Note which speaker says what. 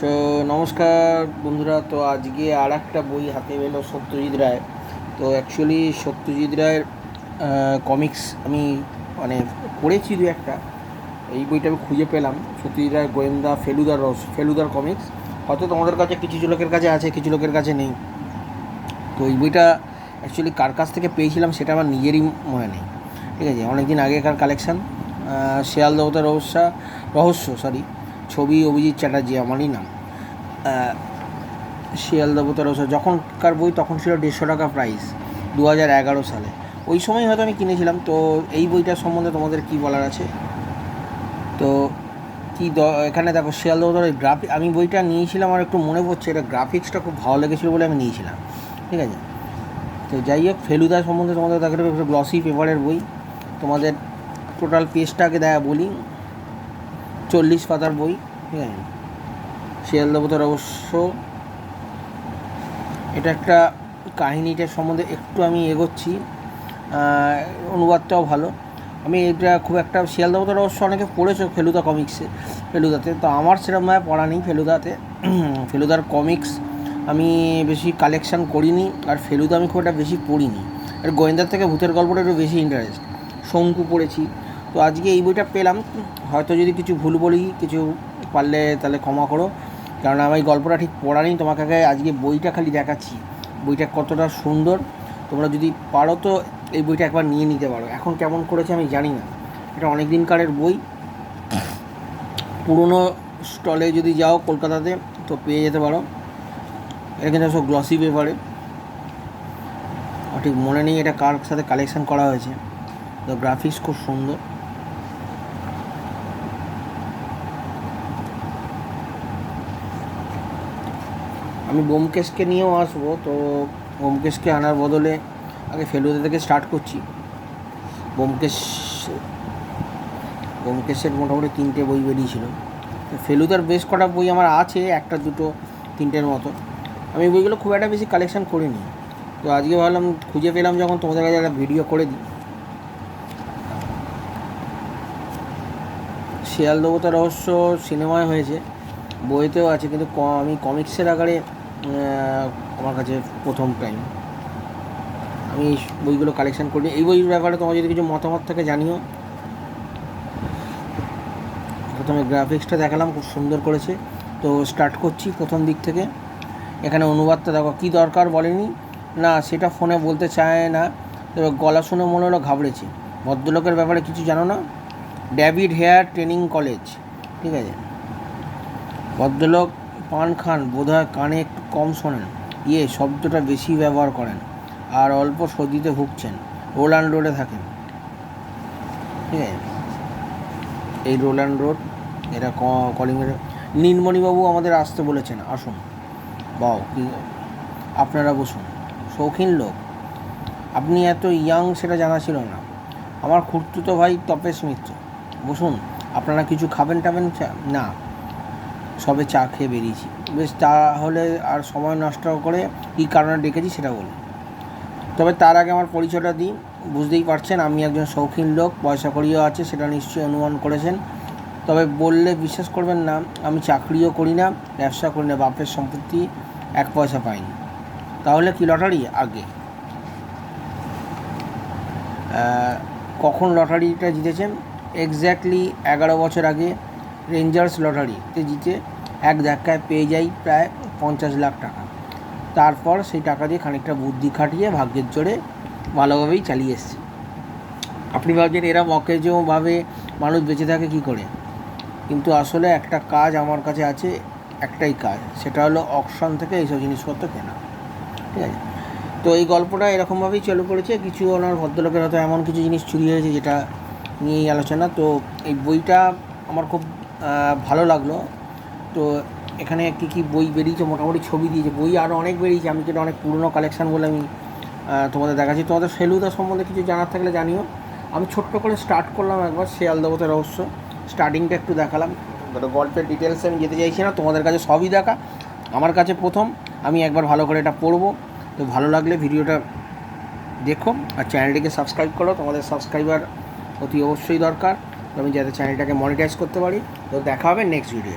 Speaker 1: So নমস্কার বন্ধুরা, তো আজকে আর একটা বই হাতে এলো সত্যজিৎ রায়। তো অ্যাকচুয়ালি সত্যজিৎ রায়ের কমিক্স আমি মানে পড়েছি দু একটা। এই বইটা আমি খুঁজে পেলাম। সত্যজিৎ রায়, গোয়েন্দা, ফেলুদার রস ফেলুদার কমিক্স হয়তো তোমাদের কাছে কিছু লোকের কাছে আছে, কিছু লোকের কাছে নেই। তো এই বইটা অ্যাকচুয়ালি কার কাছ থেকে পেয়েছিলাম সেটা আমার নিজেরই মনে নেই। ঠিক আছে অনেক দিন আগেকার কালেকশান শেয়াল দেবতার রহস্য রহস্য সরি ছবি অভিজিৎ চ্যাটার্জি আমারই নাম। আহ, শিয়াল দেবতার রহস্য যখনকার বই তখন ছিল দেড়শো টাকা প্রাইস দু হাজার এগারো সালে। ওই সময় হয়তো আমি কিনেছিলাম তো এই বইটার সম্বন্ধে তোমাদের কী বলার আছে? তো কি এখানে দেখো শিয়াল দেবতার গ্রাফিক আমি বইটা নিয়েছিলাম আমার একটু মনে পড়ছে এটা গ্রাফিক্সটা খুব ভালো লেগেছিলো বলে আমি নিয়েছিলাম ঠিক আছে? তো যাই হোক ফেলুদা সম্বন্ধে তোমাদের একটু গ্লসি পেপারের বই। তোমাদের টোটাল পেজটাকে দেখা বলি চল্লিশ পাতার বই, ঠিক আছে? শিয়াল দেবতার অবশ্য এটা একটা কাহিনীটার সম্বন্ধে একটু আমি এগোচ্ছি অনুবাদটাও ভালো। আমি এটা খুব একটা, শিয়াল দেবতার অবশ্য অনেকে পড়েছো ফেলুদা কমিক্সে, ফেলুদাতে। তো আমার সেরকমভাবে পড়া নেই ফেলুদাতে। ফেলুদার কমিক্স আমি বেশি কালেকশান করিনি, আর ফেলুদা আমি খুব একটা বেশি পড়িনি। আর গোয়েন্দার থেকে ভূতের গল্পটা একটু বেশি ইন্টারেস্ট শঙ্কু পড়েছি তো আজকে এই বইটা পেলাম। হয়তো যদি কিছু ভুল বলি, কিছু পারলে তাহলে ক্ষমা করো। কারণ আমি গল্পটা ঠিক পড়া নেই, তোমাকে আগে আজকে বইটা খালি দেখাচ্ছি। বইটা কতটা সুন্দর। তোমরা যদি পারো তো এই বইটা একবার নিয়ে নিতে পারো। এখন কেমন করেছে আমি জানি না। এটা অনেক দিনকারের বই। পুরনো স্টলে যদি যাও কলকাতাতে, তো পেয়ে যেতে পারো। এটা কিন্তু সব গ্লসি পেপারে ঠিক মনে নেই এটা কার সাথে কালেকশন করা হয়েছে। তো গ্রাফিক্স খুব সুন্দর। আমি বোমকেশকে নিয়েও আসব, তো বোমকেশকে আনার বদলে আগে ফেলুদা থেকে স্টার্ট করছি। বোমকেশ বোমকেশের মোটামুটি তিনটে বই বেরিয়েছিল। ফেলুদার বেশ কটা বই আমার আছে, একটা, দুটো, তিনটের মতো। আমি বইগুলো খুব একটা বেশি কালেকশন করিনি। তো আজকে ভাবলাম, খুঁজে পেলাম যখন তোমাদের কাছে একটা ভিডিও করে দিই। শিয়াল দেবতা রহস্য সিনেমায় হয়েছে, বইতেও আছে, কিন্তু আমি কমিক্সের আকারে আমার কাছে প্রথম টাইম আমি এই বইগুলো কালেকশন করি এই বইয়ের ব্যাপারে তোমার যদি কিছু মতামত থাকে, জানিও। প্রথমে গ্রাফিক্সটা দেখালাম, খুব সুন্দর করেছে। তো স্টার্ট করছি প্রথম দিক থেকে। এখানে অনুবাদটা দেখো, কী দরকার বলেনি? না, সেটা ফোনে বলতে চায় না। তবে গলা শুনে মনে হলো ঘাবড়েছে। ভদ্রলোকের ব্যাপারে কিছু জানো না? ড্যাভিড হেয়ার ট্রেনিং কলেজ ঠিক আছে? ভদ্রলোক পান খান, বোধহয় কানে একটু কম শোনেন। ইয়ে শব্দটা বেশি ব্যবহার করেন আর অল্প সর্দিতে ভুগছেন। রোল্যান্ড রোডে থাকেন। ঠিক আছে? এই রোল্যান্ড রোড, এটা ক- কলিংয়ের নীলমণিবাবু আমাদের আসতে বলেছেন। আসুন। বাও আপনারা বসুন। শৌখিন লোক। আপনি এত ইয়াং, সেটা জানা ছিল না। আমার খুঁড়তুতো ভাই তপেশ মিত্র। বসুন, আপনারা কিছু খাবেন টাবেন না। সবে চা খেয়ে বেরিয়েছি। বেশ তাহলে আর সময় নষ্ট করে কী কারণে ডেকেছি সেটা বলি তবে তার আগে আমার পরিচয়টা দিই। বুঝতেই পারছেন, আমি একজন শৌখিন লোক, পয়সা করিও আছে, সেটা নিশ্চয়ই অনুমান করেছেন। তবে বললে বিশ্বাস করবেন না, আমি চাকরিও করি না, ব্যবসা করি না, বাপের সম্পত্তি এক পয়সা পাইনি। তাহলে কি লটারি আগে? কখন লটারিটা জিতেছেন? এক্স্যাক্টলি এগারো বছর আগে রেঞ্জার্স লটারিতে জিতে এক ধাক্কায় পেয়ে যাই প্রায় পঞ্চাশ লাখ টাকা। তারপর সেই টাকা দিয়ে খানিকটা বুদ্ধি খাটিয়ে ভাগ্যের জোরে ভালোভাবেই চালিয়ে এসছে। আপনি ভাবছেন এরা অকেজোভাবে মানুষ বেঁচে থাকে কি করে? কিন্তু আসলে একটা কাজ আমার কাছে আছে, একটাই কাজ, সেটা হলো অকশন থেকে এইসব জিনিসপত্র কেনা। ঠিক আছে? তো এই গল্পটা এরকমভাবেই চালু করেছে, কিছু ওনার ভদ্রলোকের হয়তো এমন কিছু জিনিস চুরি হয়েছে যেটা নিয়েই আলোচনা। তো এই বইটা আমার খুব ভালো লাগল। তো এখানে কী কী বই বেরিয়েছে? মোটামুটি ছবি দিয়েছে। বই আরও অনেক বেরিয়েছে। আমি যেটা অনেক পুরনো কালেকশান বলে আমি তোমাদের দেখাচ্ছি। তোমাদের ফেলুদা সম্বন্ধে কিছু জানার থাকলে জানিও। আমি ছোট্ট করে স্টার্ট করলাম একবার, শেয়াল দেবতার রহস্য। স্টার্টিংটা একটু দেখালাম। গল্পের ডিটেলসে আমি যেতে চাইছি না। তোমাদের কাছে সবই দেখা। আমার কাছে প্রথম। আমি একবার ভালো করে এটা পড়ব। তো ভালো লাগলে ভিডিওটা দেখো। আর চ্যানেলটিকে সাবস্ক্রাইব করো। তোমাদের সাবস্ক্রাইবার অতি অবশ্যই দরকার। আমি যাতে চ্যানেলটাকে মনিটাইজ করতে পারি। তো দেখা হবে নেক্সট ভিডিও